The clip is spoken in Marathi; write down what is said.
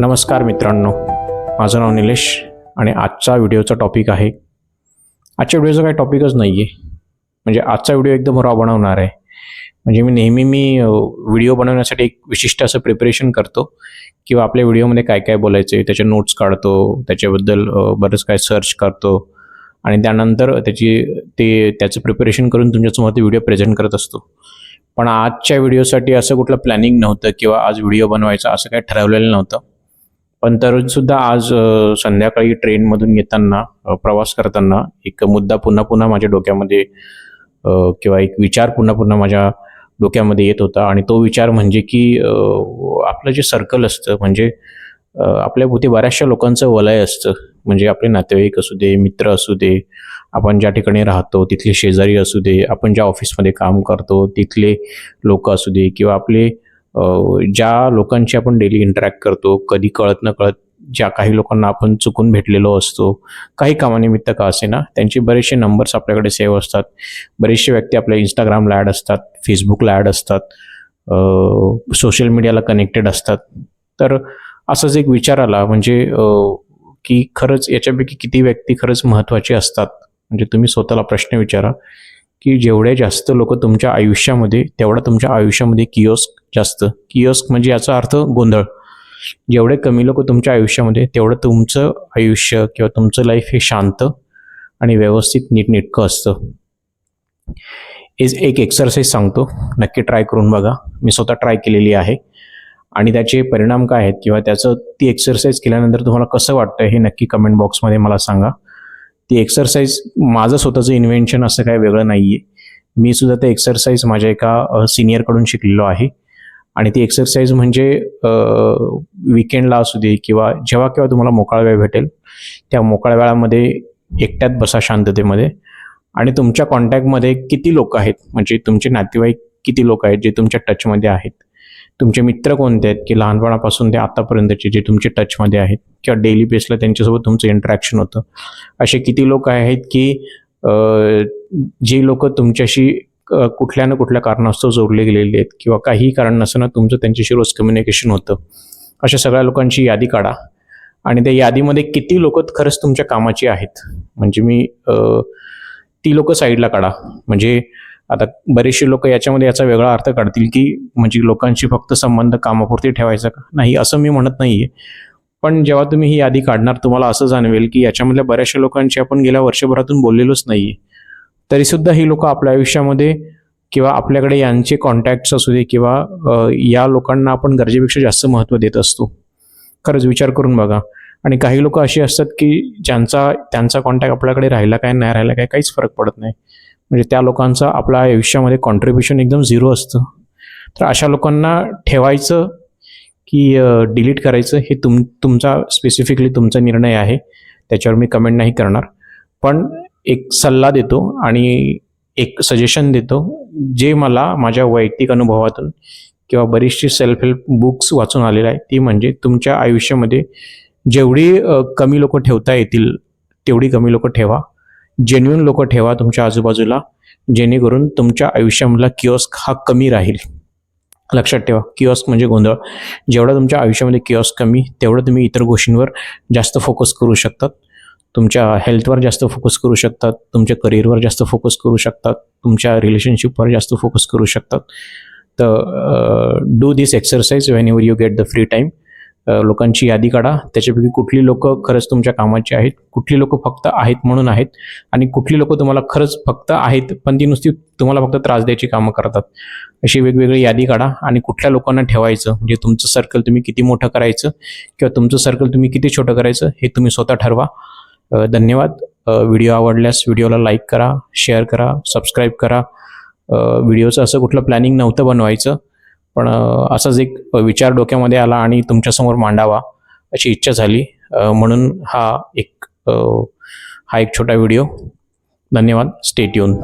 नमस्कार मित्रांनो. माझं नाव निलेश आणि आजचा व्हिडिओचा टॉपिक आहे. आजच्या व्हिडिओचा काही टॉपिकच नाही आहे म्हणजे आजचा व्हिडिओ एकदम रॉ बनवणार आहे. म्हणजे मी नेहमी मी व्हिडिओ बनवण्यासाठी एक विशिष्ट असं प्रिपरेशन करतो किंवा आपल्या व्हिडिओमध्ये काय काय बोलायचे त्याचे नोट्स काढतो त्याच्याबद्दल बरंच काय सर्च करतो आणि त्यानंतर त्याची ते त्याचं प्रिपरेशन करून तुमच्यासमोर ते व्हिडिओ प्रेझेंट करत असतो. पण आजच्या व्हिडिओसाठी असं कुठलं प्लॅनिंग नव्हतं किंवा आज व्हिडिओ बनवायचा असं काही ठरवलेलं नव्हतं. पण तरीसुद्धा आज संध्याकाळी ट्रेनमधून येताना प्रवास करताना एक मुद्दा पुन्हा पुन्हा माझ्या डोक्यामध्ये किंवा एक विचार पुन्हा पुन्हा माझ्या डोक्यामध्ये येत होता. आणि तो विचार म्हणजे की आपलं जे सर्कल असतं म्हणजे आपल्या भोवती बऱ्याचशा लोकांचं वलय असतं. म्हणजे आपले नातेवाईक असू दे मित्र असू दे आपण ज्या ठिकाणी राहतो तिथले शेजारी असू दे आपण ज्या ऑफिसमध्ये काम करतो तिथले लोक असू दे किंवा आपले ज्या लोकांची आपण डेली इंटरॅक्ट करतो कधी कळत न कळत ज्या काही लोकांना आपण चुकून भेटलेलो असतो काही कामानिमित्त का असे ना त्यांचे बरेचसे नंबर्स आपल्याकडे सेव्ह असतात. बरेचसे व्यक्ती आपल्या इंस्टाग्रामला ॲड असतात फेसबुकला ॲड असतात सोशल मीडियाला कनेक्टेड असतात. तर असंच एक विचार आला म्हणजे की खरंच याच्यापैकी किती व्यक्ती खरंच महत्त्वाची असतात? म्हणजे तुम्ही स्वतःला प्रश्न विचारा की जेवढे जास्त लोक तुमच्या आयुष्यामध्ये तेवढा तुमच्या आयुष्यामध्ये कियोस्क जास्त. कियोस्क म्हणजे याचा अर्थ गोंधळ. जेवढे कमी लोक तुमच्या आयुष्यामध्ये तेवढं तुमचं आयुष्य किंवा तुमचं लाईफ हे शांत आणि व्यवस्थित नीटनेटकं असतं. इज एक एक्सरसाइज सांगतो. नक्की ट्राय करून बघा. मी स्वतः ट्राय केलेली आहे. आणि त्याचे परिणाम काय आहेत किंवा त्याचं ती एक्सरसाइज केल्यानंतर तुम्हाला कसं वाटतं हे नक्की कमेंट बॉक्समध्ये मला सांगा. ती एक्सरसाइज माझं स्वतःचं इन्व्हेन्शन असं काही वेगळं नाही आहे मी सुद्धा ते एक्सरसाइज माझ्या एका सिनियरकडून शिकलेलो आहे. आणि ती एक्सरसाइज म्हणजे विकेंडला असू दे किंवा जेव्हा केव्हा तुम्हाला मोकळा वेळ भेटेल त्या मोकळ्या वेळामध्ये एकट्यात बसा शांततेमध्ये. आणि तुमच्या कॉन्टॅक्टमध्ये किती लोक आहेत? म्हणजे तुमचे नातेवाईक किती लोक आहेत जे तुमच्या टचमध्ये आहेत? तुमचे मित्र कोणते आहेत? की लहानपणापासून ते आतापर्यंतचे जे तुमचे टचमध्ये आहेत? किंवा डेली बेसला त्यांच्यासोबत तुमचं इंटरॅक्शन होतं? असे किती लोक आहेत की जे लोक तुमच्याशी कुठल्या ना कुठल्या कारणास्तव जोडले गेलेले आहेत किंवा काहीही कारण नसताना तुमचं त्यांच्याशी रोज कम्युनिकेशन होतं. अशा सगळ्या लोकांची यादी काढा. आणि त्या यादीमध्ये किती लोक खरंच तुमच्या कामाची आहेत? म्हणजे मी ती लोक साईडला काढा. म्हणजे आता बरेचसे लोक याच्यामध्ये याचा वेगळा अर्थ काढतील की म्हणजे लोकांशी फक्त संबंध कामापुरती ठेवायचा का? नाही असं मी म्हणत नाही आहे पण जेव्हा तुम्ही ही यादी काढणार तुम्हाला असं जाणवेल की याच्यामधल्या बऱ्याचशा लोकांशी आपण गेल्या वर्षभरातून बोललेलोच नाही आहे तरीसुद्धा ही लोक आपल्या आयुष्यामध्ये किंवा आपल्याकडे यांचे कॉन्टॅक्ट्स असू दे किंवा या लोकांना आपण गरजेपेक्षा जास्त महत्त्व देत असतो. खरंच विचार करून बघा. आणि काही लोक अशी असतात की ज्यांचा त्यांचा कॉन्टॅक्ट आपल्याकडे राहिला काय नाही राहिला काय काहीच फरक पडत नाही. म्हणजे त्या लोकांचं आपल्या आयुष्यामध्ये कॉन्ट्रीब्युशन एकदम झिरो असतं. तर अशा लोकांना ठेवायचं की डिलीट करायचं हे तुम तुमचा स्पेसिफिकली तुमचा निर्णय आहे. त्याच्यावर मी कमेंट नाही करणार. पण एक सल्ला देतो आणि एक सजेशन देतो जे मला माझ्या वैयक्तिक अनुभवातून किंवा बरीचशी सेल्फ हेल्प बुक्स वाचून आलेलं आहे ती म्हणजे तुमच्या आयुष्यामध्ये जेवढी कमी लोक ठेवता येतील तेवढी कमी लोक ठेवा. जेन्युन लोक ठेवा तुमच्या आजूबाजूला जेणेकरून तुमच्या आयुष्यामधला किओस्क हा कमी राहील. लक्षात ठेवा किओस्क म्हणजे गोंधळ. जेवढा तुमच्या आयुष्यामध्ये किओस्क कमी तेवढं तुम्ही इतर गोष्टींवर जास्त फोकस करू शकतात. तुमच्या हेल्थवर जास्त फोकस करू शकतात तुमच्या करिअरवर जास्त फोकस करू शकतात तुमच्या रिलेशनशिपवर जास्त फोकस करू शकतात. तर do this exercise whenever you get the free time लोकांची यादी काढा. त्याच्यापैकी कुठली लोक खरंच तुमच्या कामाची आहेत कुठली लोक फक्त आहेत म्हणून आहेत आणि कुठली लोक तुम्हाला खरंच फक्त आहेत पण ती नुसती तुम्हाला फक्त त्रास द्यायची कामं करतात. अशी वेगवेगळी यादी काढा आणि कुठल्या लोकांना ठेवायचं म्हणजे तुमचं सर्कल तुम्ही किती मोठं करायचं किंवा तुमचं सर्कल तुम्ही किती छोटं करायचं हे तुम्ही स्वतः ठरवा. धन्यवाद. व्हिडिओ आवडल्यास व्हिडिओला लाईक करा शेअर करा सबस्क्राईब करा. व्हिडिओचं असं कुठलं प्लॅनिंग नव्हतं बनवायचं पण असाच एक विचार डोक्यामध्ये आला आणि तुमच्यासमोर मांडावा अशी इच्छा झाली. म्हणून हा एक हा एक छोटा व्हिडिओ. धन्यवाद. स्टेट येऊन